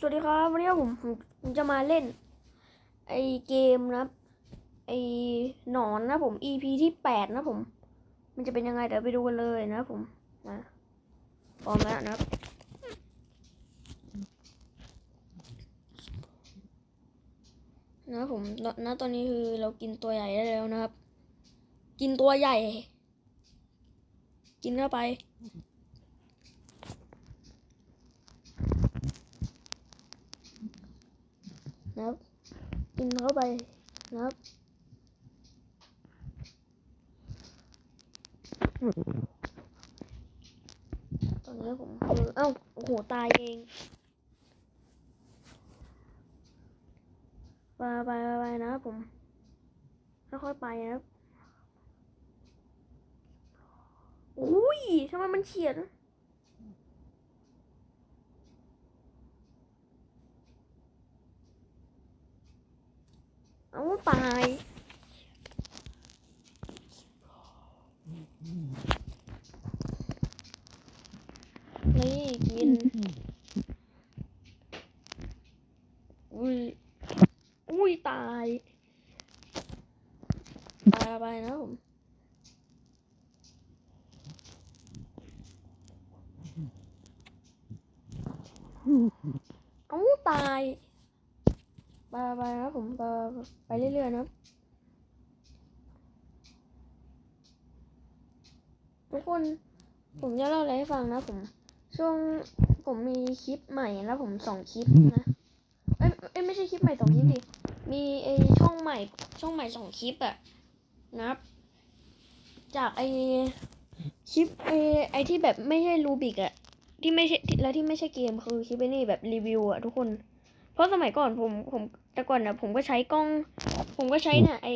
สวัสดีครับวันนี้ผมผมจะมาเล่น ไอเกมนะไอหนอนนะผม EP ที่แปดนะผม มันจะเป็นยังไงเดี๋ยวไปดูกันเลยนะผมมาพร้อมแล้วนะครับนะผมณตอนนี้คือเรากินตัวใหญ่ได้แล้วนะครับ กินตัวใหญ่ กินเข้าไป นะครับ กินเข้าไปนะครับตอนนี้ผมเอ้าโอ้โหตายเองไปไปไปนะผมค่อยๆไปนะครับอุ้ยทำไมมันเฉียดนะ เอ้าตายนี่กิน อุ้ย อุ้ย ตาย ตายไปนะผมเอ้าตาย ไปไปนะผมไปไปเรื่อยๆนะทุกคนผมจะเล่าอะไรให้ฟังนะผม ช่วงผมมีคลิปใหม่แล้วผมสองคลิปนะเอ้ยเอ้ยไม่ใช่คลิปใหม่สองคลิปดิมีไอช่องใหม่ ช่องใหม่สองคลิปอะนะครับ จากไอคลิปไอไอที่แบบไม่ใช่รูบิกอะที่ไม่ใช่แล้วที่ไม่ใช่เกมคือคลิปไอนี่แบบรีวิวอะทุกคน เพราะสมัยก่อนผมผมแต่ก่อนนะผมก็ใช้กล้อง ผมก็ใช้เนี่ยไอ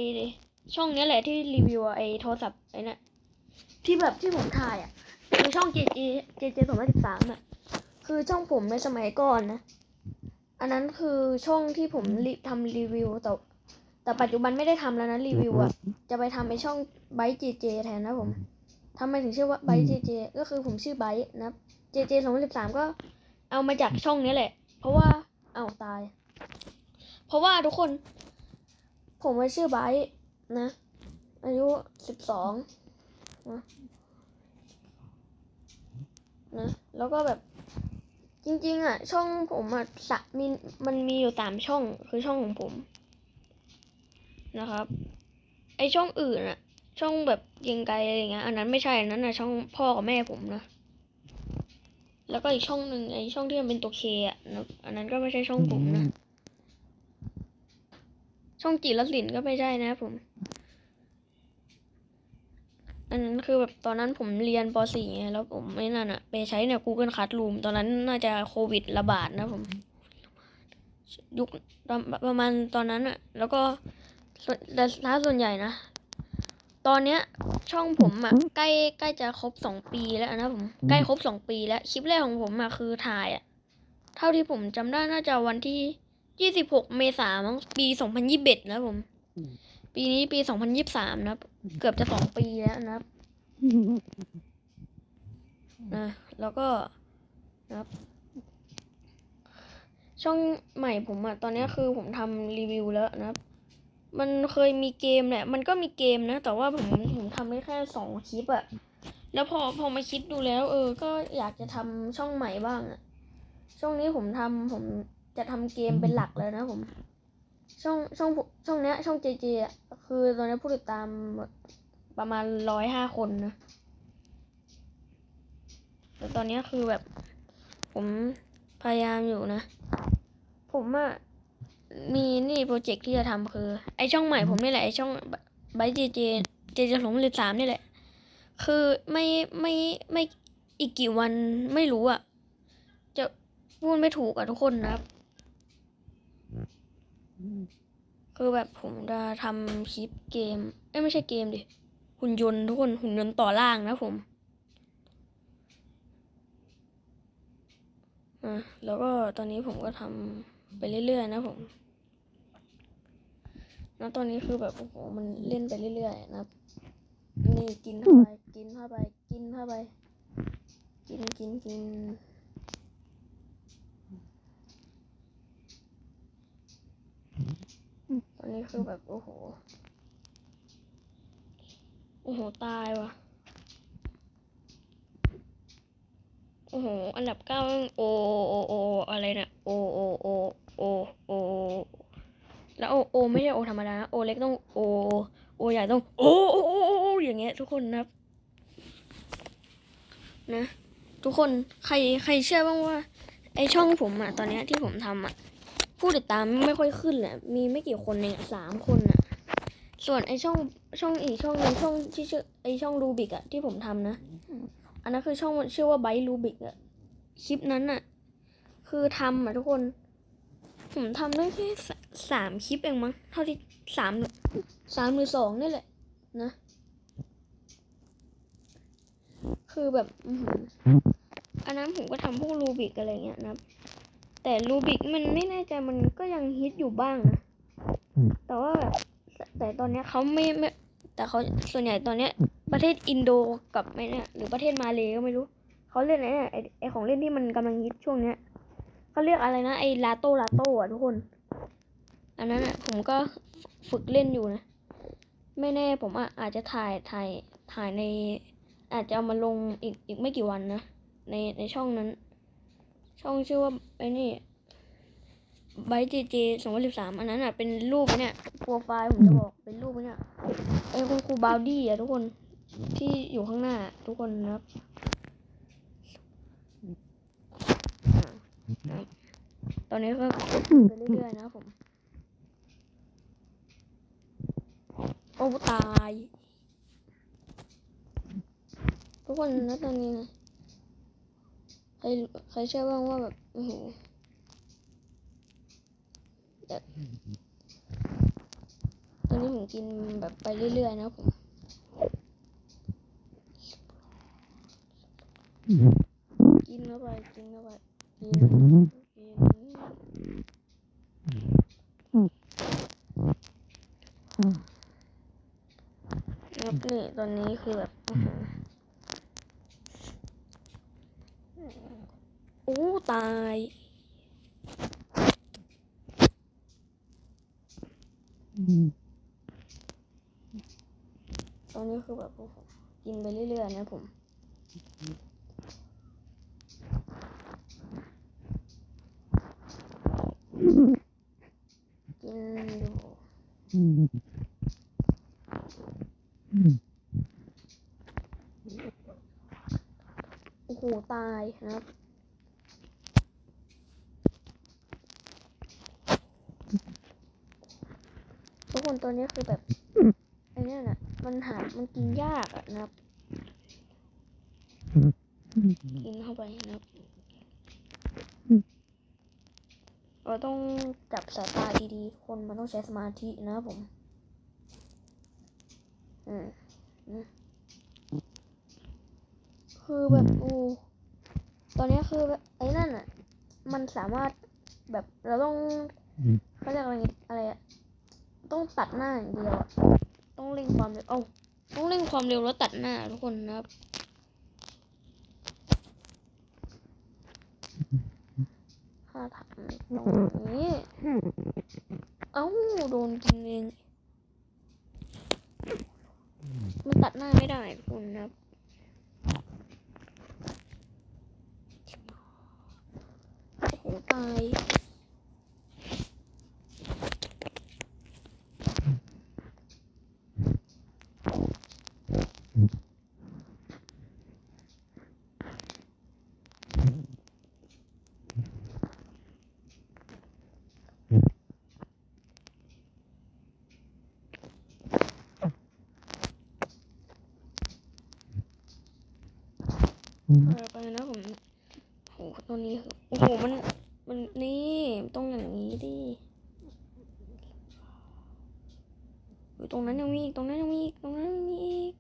ช่องเนี้ยแหละที่รีวิวอะไอโทรศัพท์ไอเนี่ยที่แบบที่ผมถ่ายอะคือช่อง JJ JJ สองพันสิบสามอะคือช่องผมในสมัยก่อนนะ อันนั้นคือช่องที่ผมรีทำรีวิวแต่แต่ปัจจุบันไม่ได้ทำแล้วนะรีวิวอะจะไปทำในช่องไบต์ JJ แทนนะผมทำไมถึงชื่อว่าไบต์ JJ ก็คือผมชื่อไบต์นะครับ JJ สองพันสิบสามก็เอามาจากช่องนี้แหละ เพราะว่า เอาตาย เพราะว่าทุกคน ผมว่ชื่อไบต์นะ อายุสิบสองนะแล้วก็แบบจริงๆอะ ช่องผมอะสะมีมันมีอยู่สามช่องคือช่องของผม นะครับ ไอช่องอื่นอะ ช่องแบบเกรียงไกลอะไรเงี้ยอันนั้นไม่ใช่อันนั้นนะช่องพ่อกับแม่ผมนะ แล้วก็อีกช่องหนึ่งไอช่องที่มันเป็นตัวเคอะนะอันนั้นก็ไม่ใช่ช่องผมนะ ช่องจีรศิลป์ก็ไม่ใช่นะผม อันนั้นคือแบบตอนนั้นผมเรียนป .4 ไงแล้วผมไม่นั่นอะไปใช้เนี่ย Google Classroom ตอนนั้นน่าจะโควิดระบาดนะผม ยุคประประมาณตอนนั้นอะแล้วก็ส่วนแต่ถ้าส่วนใหญ่นะ ตอนเนี้ยช่องผมอะใกล้ใกล้จะครบสองปีแล้วนะผมใกล้ครบสองปีแล้วคลิปแรกของผมอะคือถ่ายอะเท่าที่ผมจำได้น่าจะวันที่ยี่สิบหกเมษายนมั้งปีสองพันยี่สิบเอ็ดนะผม ปีนี้ปีสองพันยี่สิบสามนะเกือบจะสองปีแล้วนะครับนะแล้วก็นะครับ ช่องใหม่ผมอะตอนนี้คือผมทำรีวิวแล้วนะครับ มันเคยมีเกมแหละ มันก็มีเกมนะ แต่ว่าผมผมทำได้แค่สองคลิปอะแล้วพอพอมาคิดดูแล้ว เออ ก็อยากจะทำช่องใหม่บ้างอะช่วงนี้ผมทำผมจะทำเกมเป็นหลักแล้วนะผม ช่องช่องช่องเนี้ย ช่องเจเจคือตอนนี้ผู้ติดตามประมาณร้อยห้าคนนะ แต่ตอนนี้คือแบบ ผมพยายามอยู่นะ ผมอะ มีนี่โปรเจกต์ที่จะทำคือ ไอช่องใหม่ผมนี่แหละไอช่องไบเจเจเจเจสองหรือสามนี่แหละ คือไม่ไม่ไม่อีกกี่วันไม่รู้อะจะพูดไม่ถูกอะทุกคนนะครับ คือแบบผมจะทำคลิปเกม เอ้ยไม่ใช่เกมดิ หุ่นยนต์ทุกคนหุ่นยนต์ต่อล่างนะผมอะแล้วก็ตอนนี้ผมก็ทำไปเรื่อยๆนะผม นะตอนนี้คือแบบโอ้โหมันเล่นไปเรื่อยๆนะนี่กินเข้าไปกินเข้าไปกินเข้าไป กินกินกินตอนนี้คือแบบโอ้โหโอ้โหตายว่ะโอ้โห อันดับเก้าโอโอโออะไรนะโอโอโอโอโอ แล้วโอโอไม่ใช่โอธรรมดานะโอเล็กต้องโอโอใหญ่ต้อง โอโอโอโออย่างเงี้ย ทุกคนนะครับ นะ ทุกคนใครใครเชื่อบ้างว่า ไอช่องผมอะตอนเนี้ยที่ผมทำอะผู้ติดตามไม่ค่อยขึ้นแหละมีไม่กี่คนเองสามคนอะส่วนไอช่องช่องอีกช่องหนึงช่องที่ชื่อไอช่องรูบิกอะที่ผมทำนะ อันนั้นคือช่องชื่อว่าไบรูบิกอะคลิปนั้นอะคือทำอะทุกคน ผมทำได้แค่สามคลิปเองมั้งเท่าที่สามสามหรือสองนี่แหละนะ คือแบบอันนั้นผมก็ทำพวกรูบิกอะไรเงี้ยนะแต่รูบิกมันไม่แน่ใจมันก็ยังฮิตอยู่บ้างนะแต่ว่าแบบแต่ตอนเนี้ยเขาไม่ไม่แต่เขาส่วนใหญ่ตอนเนี้ย ประเทศอินโดกับไอ้เนี่ยหรือประเทศมาเลก็ไม่รู้เขาเล่นไอ้เนี่ยไอไอของเล่นที่มันกำลังฮิตช่วงเนี้ย เขาเรียกอะไรนะไอ้ลาโต้ลาโต้อะทุกคน อันนั้นอะผมก็ฝึกเล่นอยู่นะ ไม่แน่ผมอะอาจจะถ่ายถ่ายถ่ายใน อาจจะเอามาลงอีกอีกไม่กี่วันนะ ในในช่องนั้น ช่องชื่อว่าไอ้นี่ไบจีจีสองพันสิบสามอันนั้นอะเป็นรูปเนี่ยโปรไฟล์ผมจะบอกเป็นรูปเนี่ยไอ้คุณครูบาวดี้อะทุกคนที่อยู่ข้างหน้าทุกคนนะครับอ่านะครับ ตอนนี้ก็ไปเรื่อยๆนะผมโอ้ตายทุกคนนะตอนนี้นะใครใครเชื่อบ้างว่าแบบโอ้โหตอนนี้ผมกินแบบไปเรื่อยๆนะผม กินเข้าไปกินเข้าไปกินกิน ครับนี่ตอนนี้คือแบบอื้อหือโอ้ตายตอนนี้คือแบบกินไปเรื่อยๆนะผมกินอยู่โอ้โหตายนะ ครับ ทุกคนตัวนี้คือแบบไอ้นี่น่ะ มันหา มันกินยากอะนะครับ กินเข้าไปนะครับเราต้องจับสายตาดีๆ คนมันต้องใช้สมาธินะผม อืมคือแบบโอ้ อนนี้คือแบบไอ้นั่นอะ มันสามารถแบบเราต้องเขาเรียกอะไรอะไรอะต้องตัดหน้าอย่างเดียวอะต้องเร่งความเร็วเอ้าต้องเร่งความเร็วแล้วตัดหน้าทุกคนนะครับถ้าทำตรงนี้เอ้าโดนกินเองมันตัดหน้าไม่ได้ทุกคนนะครับ โอ้โห ตาย ไปนะผมโหตัวนี้คือโอ้โห มัน นี่ ต้องอย่างนี้ดิ เฮ้ยตรงนั้นยังมีอีกตรงนั้นยังมีอีกตรงนั้นยังมีอีก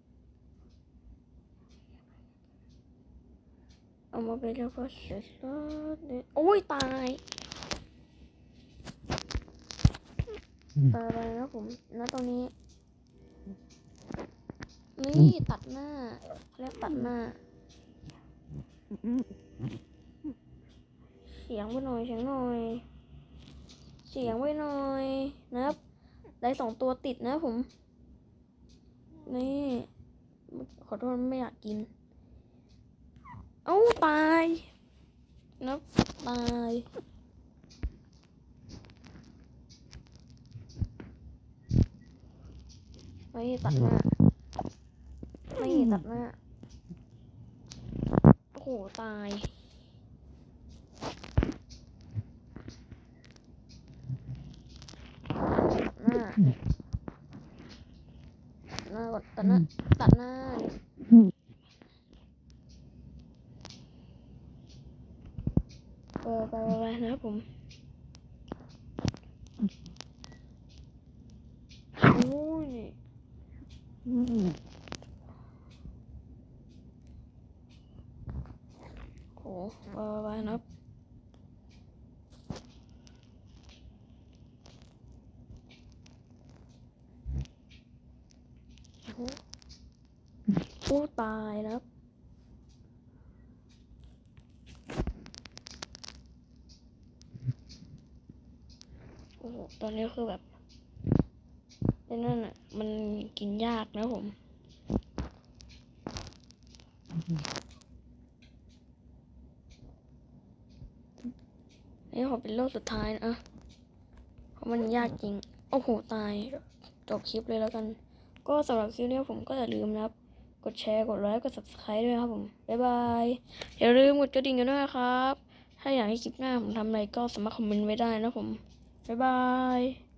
เอามาไปแล้วก็เสร็จแล้วเนี่ยโอ้ยตายตายไปนะผมนะตรงนี้นี่ตัดหน้าเขาเรียกตัดหน้า เสียงไว้หน่อยเสียงหน่อย เสียงไว้หน่อยนะครับ ได้สองตัวติดนะผม นี่ ขอโทษไม่อยากกิน เอ้าตายนะตายไม่ตัดหน้า ไม่ตัดหน้า โอ้โห ตาย หน้า หน้าก่อนตัดหน้า ตัดหน้า เออไปไปไป นะครับผมโอ้ยโหไปไปไปนะครับโอ้โหโอ้ตายนะครับ โอ้โห ตอนนี้คือแบบไอ้นั่นอะ มันกินยากนะผม นี่ขอเป็นโลกสุดท้ายนะเพราะมันยากจริง โอ้โห ตาย จบคลิปเลยแล้วกัน ก็สำหรับคลิปนี้ผมก็อย่าลืมนะครับ กดแชร์ กดไลค์ กด subscribe ด้วยครับผม บ๊ายบาย อย่าลืมกดกระดิ่งกันด้วยนะครับ ถ้าอยากให้คลิปหน้าผมทำอะไรก็สามารถคอมเมนต์ไว้ได้นะผม บ๊ายบาย